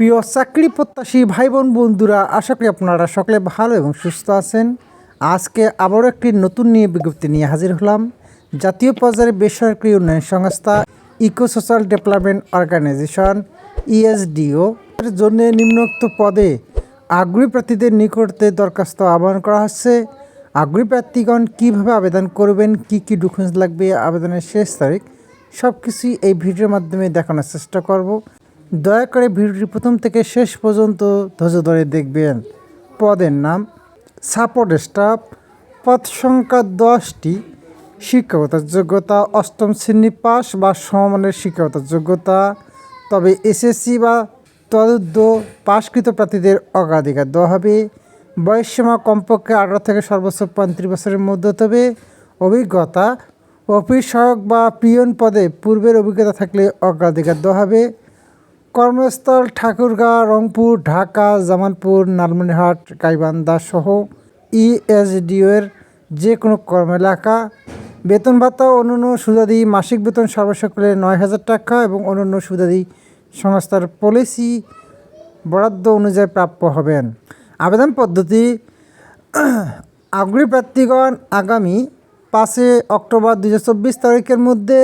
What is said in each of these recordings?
প্রিয় চাকরি প্রত্যাশী ভাই বোন বন্ধুরা, আশা করি আপনারা সকলে ভালো এবং সুস্থ আছেন। আজকে আবারও একটি নতুন নিয়ে বিজ্ঞপ্তি নিয়ে হাজির হলাম। জাতীয় পর্যায়ে বেসরকারি উন্নয়ন সংস্থা eco social development organisation, ESDO, এর জন্য নিম্নোক্ত পদে আগ্রহী প্রার্থীদের নিকটতে দরখাস্ত আহ্বান করা হচ্ছে। আগ্রহী প্রার্থীগণ কীভাবে আবেদন করবেন, কি কি ডকুমেন্টস লাগবে, আবেদনের শেষ তারিখ সব কিছুই এই ভিডিওর মাধ্যমে দেখানোর চেষ্টা করব। দয়া করে ভিডিওটি প্রথম থেকে শেষ পর্যন্ত ধৈর্য ধরে দেখবেন। পদের নাম সাপোর্ট স্টাফ। পদ সংখ্যা দশটি। শিক্ষকতার যোগ্যতা অষ্টম শ্রেণি পাস বা সমমানের শিক্ষকতার যোগ্যতা। তবে এসএসসি বা তদুদ্ধ পাশকৃত প্রার্থীদের অগ্রাধিকার দেওয়া হবে। বয়সসীমা কমপক্ষে আঠারো থেকে সর্বোচ্চ পঁয়ত্রিশ বছরের মধ্যে তবে অভিজ্ঞতা, অফিস সহায়ক বা পিয়ন পদে পূর্বের অভিজ্ঞতা থাকলে অগ্রাধিকার দেওয়া হবে। কর্মস্থল ঠাকুরগাঁ, রংপুর, ঢাকা, জামালপুর লালমনিরহাট গাইবান্ধা সহ ইএসডিও এর যে কোনো কর্ম এলাকা বেতন ভাতা অন্যান্য সুবিধাদি মাসিক বেতন সর্বসকলে নয় হাজার টাকা এবং অন্যান্য সুবিধাদি সংস্থার পলিসি বরাদ্দ অনুযায়ী প্রাপ্য হবেন। আবেদন পদ্ধতি আগ্রহী প্রার্থীগণ আগামী পাঁচে অক্টোবর দু হাজার চব্বিশ তারিখের মধ্যে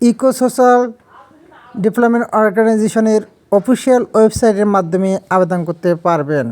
ইকো ডেভেলপমেন্ট অর্গানাইজেশনের অফিসিয়াল ওয়েবসাইটের মাধ্যমে আবেদন করতে পারবেন।